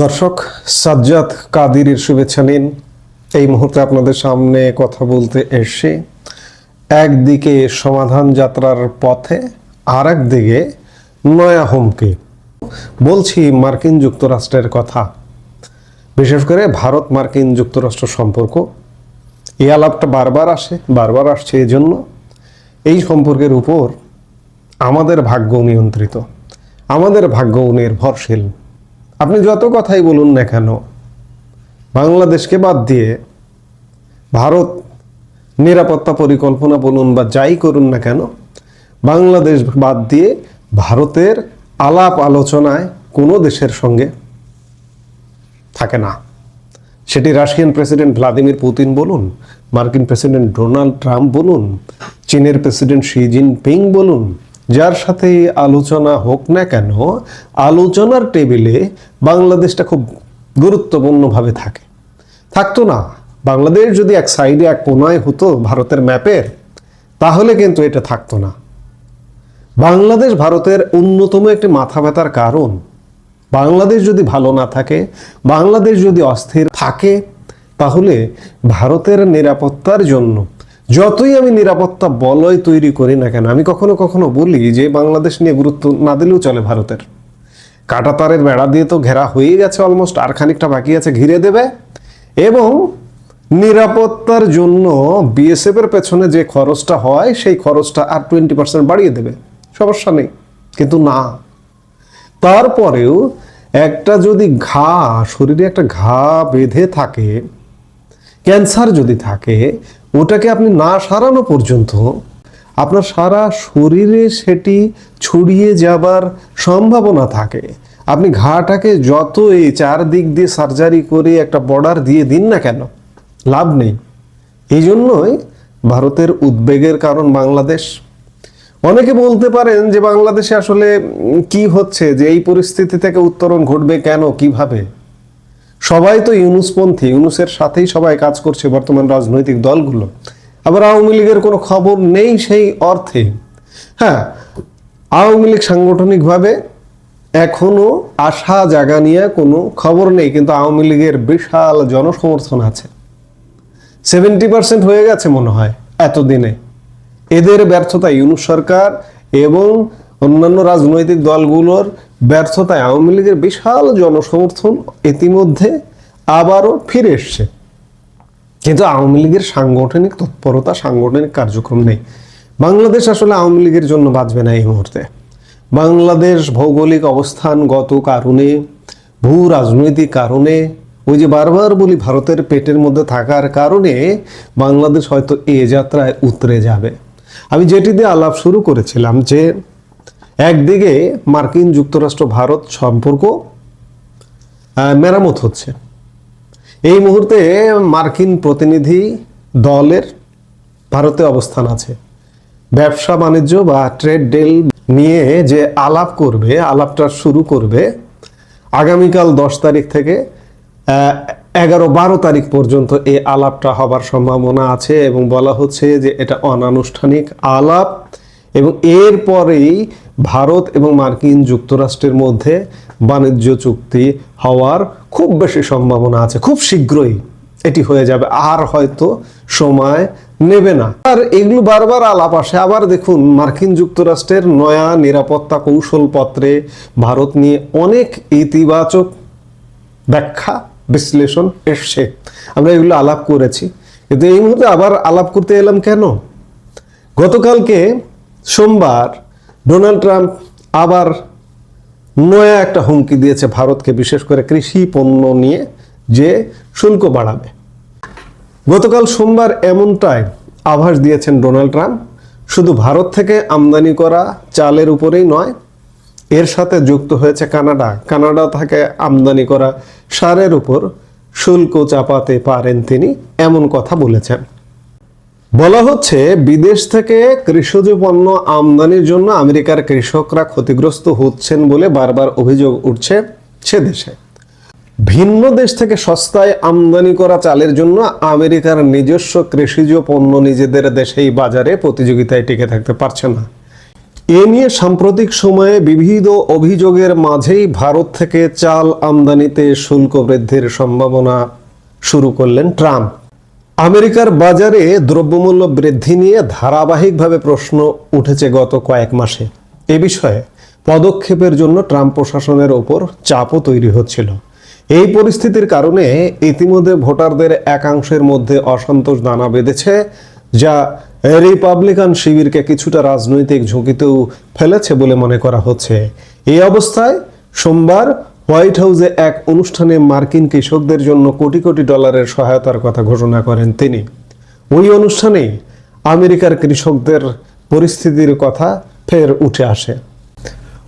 দর্শক, সাজ্জাদ কাদিরের শুভেচ্ছা নিন। এই মুহূর্তে আপনাদের সামনে কথা বলতে এসে একদিকে সমাধান যাত্রার পথে আর একদিকে নয়া হুমকি। বলছি মার্কিন যুক্তরাষ্ট্রের কথা। বিশেষ করে ভারত মার্কিন যুক্তরাষ্ট্র সম্পর্ক। এই আলাপটা বারবার আসে, বারবার আসছে এই জন্য এই সম্পর্কের উপর আমাদের ভাগ্য নিয়ন্ত্রিত। আমাদের ভাগ্য নির্ভরশীল। আপনি যত কথাই বলুন না কেন, বাংলাদেশকে বাদ দিয়ে ভারত নিরাপত্তা পরিকল্পনা বলুন বা যাই করুন না কেন, বাংলাদেশ বাদ দিয়ে ভারতের আলাপ আলোচনায় কোনো দেশের সঙ্গে থাকে না। সেটি রাশিয়ান প্রেসিডেন্ট ভ্লাদিমির পুতিন বলুন, মার্কিন প্রেসিডেন্ট ডোনাল্ড ট্রাম্প বলুন, চীনের প্রেসিডেন্ট শি জিনপিং বলুন, যার সাথে আলোচনা হোক না কেন, আলোচনার টেবিলে বাংলাদেশটা খুব গুরুত্বপূর্ণভাবে থাকে। থাকতো না। বাংলাদেশ যদি এক সাইডে এক কোনায় হতো ভারতের ম্যাপের, তাহলে কিন্তু এটা থাকতো না। বাংলাদেশ ভারতের অন্যতম একটি মাথা ব্যথার কারণ, বাংলাদেশ যদি ভালো না থাকে, বাংলাদেশ যদি অস্থির থাকে, তাহলে ভারতের নিরাপত্তার জন্য, যতই আমি নিরাপত্তা বলয় তৈরি করি না কেন, আমি কখনো কখনো বলি যে বাংলাদেশ নিয়ে গুরুত্ব না দিলেও চলে ভারতের। কাটাতারের বেড়া দিয়ে তো ঘেরা হয়ে গেছে অলমোস্ট আর খানিকটা বাকি আছে, ঘিরে দেবে। এবং নিরাপত্তার জন্য বিএসএফ এর পেছনে যে খরচটা হয়, সেই খরচটা আর টোয়েন্টি পার্সেন্ট বাড়িয়ে দেবে। সমস্যা নেই, কিন্তু না। তারপরেও একটা যদি ঘা, শরীরে একটা ঘা বেঁধে থাকে, ক্যান্সার যদি থাকে, ওটাকে আপনি না সারানো পর্যন্ত আপনার সারা শরীরে সেটি ছড়িয়ে যাবার সম্ভাবনা থাকে। আপনি ঘাটাকে যত এই চারদিক দিয়ে সার্জারি করে একটা বর্ডার দিয়ে দিন না কেন, লাভ নেই। এই জন্যই ভারতের উদ্বেগের কারণ বাংলাদেশ। অনেকে বলতে পারেন যে বাংলাদেশে আসলে কি হচ্ছে, যে এই পরিস্থিতি থেকে উত্তরণ ঘটবে কেন, কীভাবে? সবাই তো ইউনুসপন্থী, ইউনুসের সাথেই সবাই কাজ করছে বর্তমান রাজনৈতিক দলগুলো। আবার আওয়ামী লীগের কোনো খবর নেই সেই অর্থে। হ্যাঁ আওয়ামী লীগ সাংগঠনিকভাবে এখনও আশা জাগা নিয়ে কোনো খবর নেই, কিন্তু আওয়ামী লীগের বিশাল জনসমর্থন আছে। সেভেন্টি পার্সেন্ট হয়ে গেছে মনে হয় এতদিনে। এদের ব্যর্থতা ইউনুস সরকার এবং অন্যান্য রাজনৈতিক দলগুলোর ব্যর্থতায় আওয়ামী লীগের বিশাল জনসমর্থন ইতিমধ্যে আবারও ফিরে এসছে। কিন্তু আওয়ামী লীগের সাংগঠনিক তৎপরতা, সাংগঠনিক কার্যক্রম নেই। বাংলাদেশ আসলে আওয়ামী লীগের জন্য বাঁচবে না এই মুহূর্তে। বাংলাদেশ ভৌগোলিক অবস্থানগত কারণে, ভূ রাজনৈতিক কারণে, ওই যে বারবার বলি ভারতের পেটের মধ্যে থাকার কারণে বাংলাদেশ হয়তো এ যাত্রায় উতরে যাবে। আমি যেটি দিয়ে আলাপ শুরু করেছিলাম যে, একদিকে মার্কিন যুক্তরাষ্ট্র ভারত সম্পর্ক মেরামত হচ্ছে। এই মুহূর্তে মার্কিন প্রতিনিধি দলের ভারতে অবস্থান আছে। ব্যবসা, বাণিজ্য বা ট্রেড ডিল নিয়ে যে আলাপ করবে, আলাপটা শুরু করবে, আগামীকাল দশ তারিখ থেকে এগারো বারো তারিখ পর্যন্ত এই আলাপটা হবার সম্ভাবনা আছে এবং বলা হচ্ছে যে এটা অনানুষ্ঠানিক আলাপ এবং এরপরেই ভারত এবং মার্কিন যুক্তরাষ্ট্রের মধ্যে বাণিজ্য চুক্তি হওয়ার খুব বেশি সম্ভাবনা আছে, খুব শীঘ্রই এটি হয়ে যাবে। আর হয়তো সময় নেবে না। আর এগুলো বারবার আলাপ আসে। আবার দেখুন, মার্কিন যুক্তরাষ্ট্রের নয়া নিরাপত্তা কৌশলপত্রে ভারত নিয়ে অনেক ইতিবাচক ব্যাখ্যা, বিশ্লেষণ এসছে। আমরা এগুলো আলাপ করেছি। কিন্তু এই মুহূর্তে আবার আলাপ করতে এলাম কেন? গতকালকে সোমবার ডোনাল্ড ট্রাম্প আবার নয়া একটা হুমকি দিয়েছে ভারতকে, বিশেষ করে কৃষি পণ্য নিয়ে যে শুল্ক বাড়াবে। গতকাল সোমবার এমনটাই আভাস দিয়েছেন ডোনাল্ড ট্রাম্প। শুধু ভারত থেকে আমদানি করা চালের উপরেই নয়, এর সাথে যুক্ত হয়েছে কানাডা। কানাডা থেকে আমদানি করা সারের উপর শুল্ক চাপাতে পারেন তিনি, এমন কথা বলেছেন। বলা হচ্ছে, বিদেশ থেকে কৃষজ পণ্য আমদানির জন্য আমেরিকার কৃষকরা ক্ষতিগ্রস্ত হচ্ছেন বলে বারবার অভিযোগ উঠছে সে দেশে। ভিন্ন দেশ থেকে সস্তায় আমদানি করা চালের জন্য আমেরিকার নিজস্ব কৃষিজ পণ্য নিজেদের দেশেই বাজারে প্রতিযোগিতায় টিকে থাকতে পারছে না। এ নিয়ে সাম্প্রতিক সময়ে বিবিধ অভিযোগের মাঝেই ভারত থেকে চাল আমদানিতে শুল্ক বৃদ্ধির সম্ভাবনা শুরু করলেন ট্রাম্প। আমেরিকার বাজারে দ্রব্যমূল্য বৃদ্ধি নিয়ে ধারাবাহিকভাবে প্রশ্ন উঠেছে গত কয়েক মাসে। এ বিষয়ে পদক্ষেপের জন্য ট্রাম্প প্রশাসনের ওপর চাপও তৈরি হচ্ছিল। এই পরিস্থিতির কারণে ইতিমধ্যে ভোটারদের একাংশের মধ্যে অসন্তোষ দানা বেঁধেছে, যা রিপাবলিকান শিবিরকে কিছুটা রাজনৈতিক ঝুঁকিতেও ফেলেছে বলে মনে করা হচ্ছে। এই অবস্থায় সোমবার হোয়াইট হাউসে এক অনুষ্ঠানে মার্কিন কৃষকদের জন্য কোটি কোটি ডলারের সহায়তার কথা ঘোষণা করেন তিনি। ওই অনুষ্ঠানেই আমেরিকার কৃষকদের পরিস্থিতির কথা ফের উঠে আসে।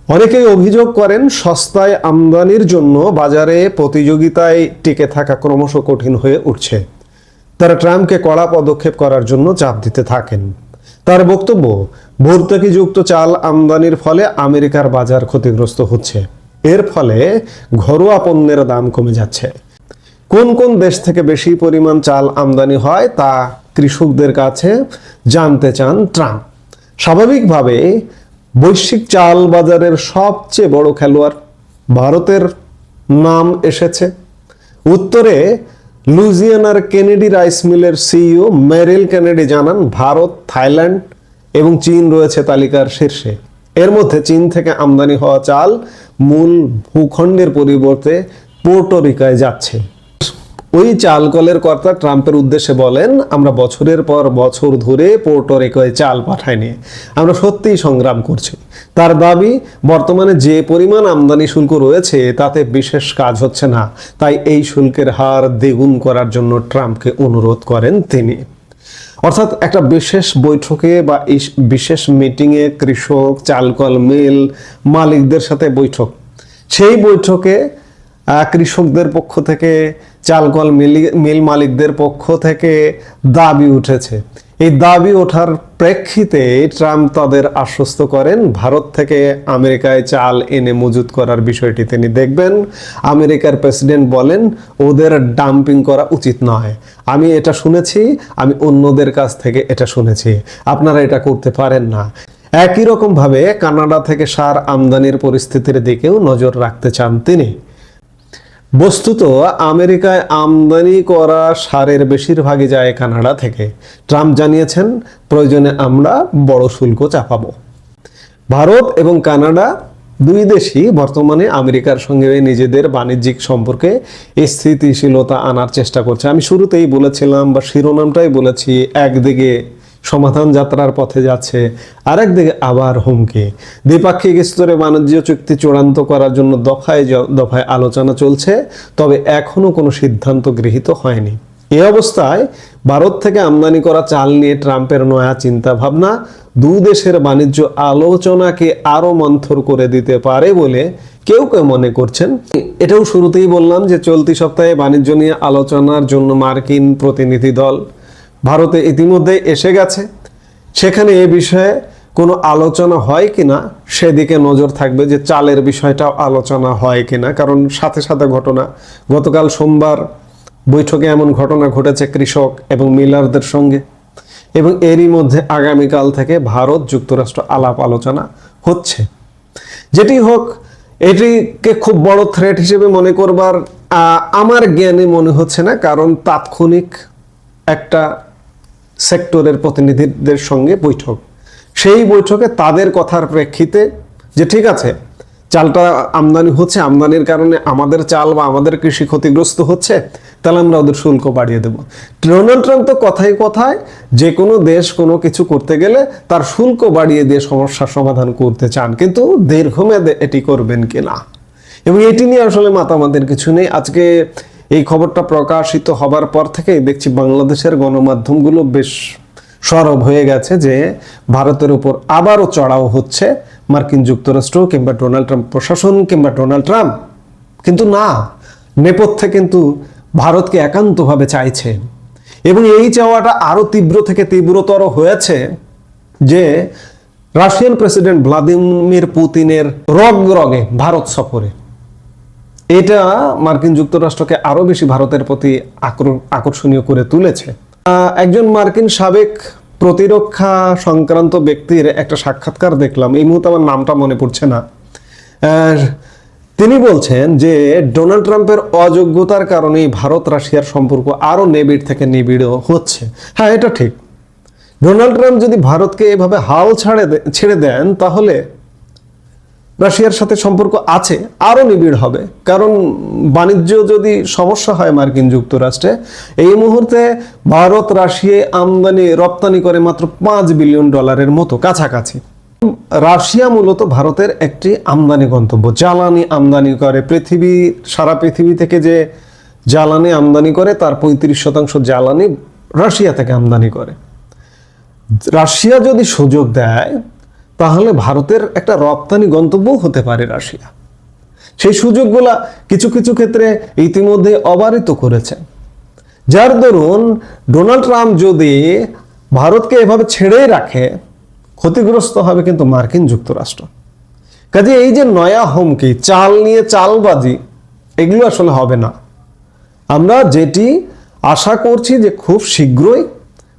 অনেকেই অভিযোগ করেন সস্তায় আমদানির জন্য বাজারে প্রতিযোগিতায় টিকে থাকা ক্রমশ কঠিন হয়ে উঠছে। তারা ট্রাম্পকে কড়া পদক্ষেপ করার জন্য চাপ দিতে থাকেন। তার বক্তব্য ভর্তুকিযুক্ত চাল আমদানির ফলে আমেরিকার বাজার ক্ষতিগ্রস্ত হচ্ছে। এর ফলে ঘরোয়া পণ্যের দাম কমে যাচ্ছে। কোন কোন দেশ থেকে বেশি পরিমাণ চাল আমদানি হয় তা কৃষকদের কাছে জানতে চান ট্রাম্প। স্বাভাবিকভাবে বৈশ্বিক চাল বাজারের সবচেয়ে বড় খেলোয়াড় ভারতের নাম এসেছে। উত্তরে লুজিয়ানার কেনেডি রাইস মিলের সিইও মেরিল কেনেডি জানান, ভারত, থাইল্যান্ড এবং চীন রয়েছে তালিকার শীর্ষে। এর মধ্যে চীন থেকে আমদানি হওয়া চাল মূল ভূখণ্ডের পরিবর্তে পোর্টোরিকায় যাচ্ছে। ওই চাল কলের কর্তা ট্রাম্পের উদ্দেশ্যে বলেন, আমরা বছরের পর বছর ধরে পোর্টোরিকোয় চাল পাঠাইনি। আমরা সত্যিই সংগ্রাম করছি। তার দাবি, বর্তমানে যে পরিমাণ আমদানি শুল্ক রয়েছে, তাতে বিশেষ কাজ হচ্ছে না। তাই এই শুল্কের হার দ্বিগুণ করার জন্য ট্রাম্পকে অনুরোধ করেন তিনি। অর্থাৎ একটা বিশেষ বৈঠকে বা এই বিশেষ মিটিংয়ে কৃষক, চালকল, মিল, মালিকদের সাথে বৈঠক। সেই বৈঠকে কৃষকদের পক্ষ থেকে চালকল মিল মিল মালিকদের পক্ষ থেকে দাবি উঠেছে। এই দাবি ওঠার প্রেক্ষিতে ট্রাম্প তাদের আশ্বস্ত করেন, ভারত থেকে আমেরিকায় চাল এনে মজুত করার বিষয়টি তিনি দেখবেন। আমেরিকার প্রেসিডেন্ট বলেন, ওদের ডাম্পিং করা উচিত নয়। আমি এটা শুনেছি, আমি অন্যদের কাছ থেকে এটা শুনেছি। আপনারা এটা করতে পারেন না। একই রকমভাবে কানাডা থেকে সার আমদানির পরিস্থিতির দিকেও নজর রাখতে চান তিনি। বস্তুত আমেরিকায় আমদানি করা সারের বেশিরভাগই যায় কানাডা থেকে। ট্রাম্প জানিয়েছেন, প্রয়োজনে আমরা বড় শুল্ক চাপাবো। ভারত এবং কানাডা দুই দেশই বর্তমানে আমেরিকার সঙ্গে নিজেদের বাণিজ্যিক সম্পর্কে স্থিতিশীলতা আনার চেষ্টা করছে। আমি শুরুতেই বলেছিলাম বা শিরোনামটাই বলেছি, একদিকে সমাধান যাত্রার পথে যাচ্ছে। আরেকদিকে আবার হুমকি। দ্বিপাক্ষিক স্তরে বাণিজ্য চুক্তি চূড়ান্ত করার জন্য দফায় দফায় আলোচনা চলছে, তবে এখনও কোনো সিদ্ধান্ত গৃহীত হয়নি। এ অবস্থায় ভারত থেকে আমদানি করা চাল নিয়ে ট্রাম্পের নয়া চিন্তা ভাবনা দু দেশের বাণিজ্য আলোচনাকে আরও মন্থর করে দিতে পারে বলে কেউ কেউ মনে করছেন। এটাও শুরুতেই বললাম যে চলতি সপ্তাহে বাণিজ্য নিয়ে আলোচনার জন্য মার্কিন প্রতিনিধি দল ভারতে ইতিমধ্যে এসে গেছে। সেখানে এ বিষয়ে কোনো আলোচনা হয় কি না সেদিকে নজর থাকবে যে চালের বিষয়টাও আলোচনা হয় কিনা। কারণ সাথে সাথে ঘটনা, গতকাল সোমবার বৈঠকে এমন ঘটনা ঘটেছে কৃষক এবং মিলারদের সঙ্গে। এবং এরই মধ্যে আগামীকাল থেকে ভারত যুক্তরাষ্ট্র আলাপ আলোচনা হচ্ছে। যেটি হোক, এটিকে খুব বড় থ্রেট হিসেবে মনে করবার আমার জ্ঞানে মনে হচ্ছে না। কারণ তাৎক্ষণিক একটা সেক্টরের প্রতিনিধিদের সঙ্গে বৈঠক। সেই বৈঠকে তাদের কথার প্রেক্ষিতে যে ঠিক আছে, চালটা আমদানি হচ্ছে, আমদানির কারণে আমাদের চাল বা আমাদের কৃষি ক্ষতিগ্রস্ত হচ্ছে, তাহলে আমরা ওদের শুল্ক বাড়িয়ে দেবো। ডোনাল্ড ট্রাম্প তো কথায় কথায় যে কোনো দেশ কোনো কিছু করতে গেলে তার শুল্ক বাড়িয়ে দিয়ে সমস্যার সমাধান করতে চান, কিন্তু দীর্ঘমেয়াদে এটি করবেন কিনা? এবং এটি নিয়ে আসলে মাতামাতির কিছু নেই। আজকে এই খবরটা প্রকাশিত হবার পর থেকেই দেখছি বাংলাদেশের গণমাধ্যমগুলো বেশ সরব হয়ে গেছে যে ভারতের উপর আবারও চড়াও হচ্ছে মার্কিন যুক্তরাষ্ট্র কিংবা ডোনাল্ড ট্রাম্প প্রশাসন কিংবা ডোনাল্ড ট্রাম্প। কিন্তু না, নেপথ্যে কিন্তু ভারতকে একান্তভাবে চাইছে। এবং এই চাওয়াটা আরও তীব্র থেকে তীব্রতর হয়েছে যে রাশিয়ান প্রেসিডেন্ট ভ্লাদিমির পুতিনের রগ রগে ভারত সফরে। এটা মার্কিন যুক্তরাষ্ট্রকে আরও বেশি ভারতের প্রতি আক্র- আকর্ষণীয় করে তুলেছে। একজন মার্কিন সাবেক প্রতিরক্ষা সংক্রান্ত ব্যক্তির একটা সাক্ষাৎকার দেখলাম। এই মুহূর্তে আমার নামটা মনে পড়ছে না। তিনি বলছেন যে, ডোনাল্ড ট্রাম্পের অযোগ্যতার কারণেই ভারত রাশিয়ার সম্পর্ক আরও নিবিড় থেকে নিবিড় হচ্ছে। হ্যাঁ এটা ঠিক। ডোনাল্ড ট্রাম্প যদি ভারতকে এভাবে হাল ছাড়ে ছেড়ে দেন, তাহলে রাশিয়ার সাথে সম্পর্ক আছে, আরও নিবিড় হবে। কারণ বাণিজ্য যদি সমস্যা হয় মার্কিন যুক্তরাষ্ট্রে, এই মুহূর্তে ভারত রাশিয়া আমদানি, রপ্তানি করে মাত্র পাঁচ বিলিয়ন ডলারের মতো কাছাকাছি। রাশিয়া মূলত ভারতের একটি আমদানি গন্তব্য। জ্বালানি আমদানি করে। পৃথিবী, সারা পৃথিবী থেকে যে জ্বালানি আমদানি করে, তার পঁয়ত্রিশ শতাংশ জ্বালানি রাশিয়া থেকে আমদানি করে। রাশিয়া যদি সুযোগ দেয় তাহলে ভারতের একটা রপ্তানি গন্তব্যও হতে পারে রাশিয়া। সেই সুযোগগুলা কিছু কিছু ক্ষেত্রে ইতিমধ্যে অবারিত করেছে। যার দরুন ডোনাল্ড ট্রাম্প যদি ভারতকে এভাবে ছেড়েই রাখে, ক্ষতিগ্রস্ত হবে কিন্তু মার্কিন যুক্তরাষ্ট্র। কাজে এই যে নয়া হুমকি, চাল নিয়ে চালবাজি, এগুলো আসলে হবে না। আমরা যেটি আশা করছি যে খুব শীঘ্রই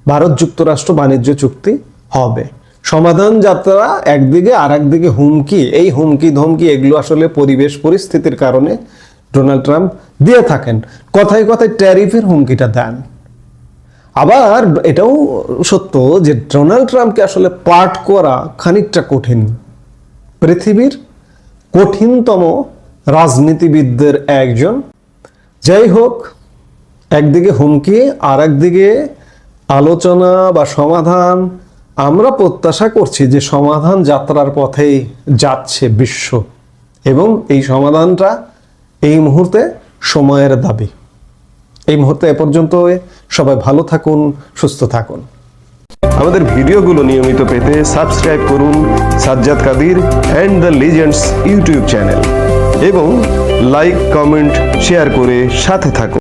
ভারত যুক্তরাষ্ট্র বাণিজ্য চুক্তি হবে। সমাধান যাত্রা একদিকে আর একদিকে হুমকি। এই হুমকি ধমকি এগুলো আসলে পরিবেশ পরিস্থিতির কারণে ডোনাল্ড ট্রাম্প দিয়ে থাকেন। কথায় কথায় ট্যারিফের হুমকিটা দেন। আবার এটাও সত্য যে ডোনাল্ড ট্রাম্পকে আসলে পাঠ করা খানিকটা কঠিন। পৃথিবীর কঠিনতম রাজনীতিবিদদের একজন। যাই হোক, একদিকে হুমকি আর একদিকে আলোচনা বা সমাধান আমরা প্রত্যাশা করছি যে সমাধান যাত্রার পথেই যাচ্ছে বিশ্ব এবং এই সমাধানটা এই মুহূর্তে সময়ের দাবি। এই মুহূর্তে এ পর্যন্ত সবাই ভালো থাকুন, সুস্থ থাকুন। আমাদের ভিডিওগুলো নিয়মিত পেতে সাবস্ক্রাইব করুন Sajjad Kadir and the legends YouTube channel এবং লাইক, কমেন্ট, শেয়ার করে সাথে থাকুন।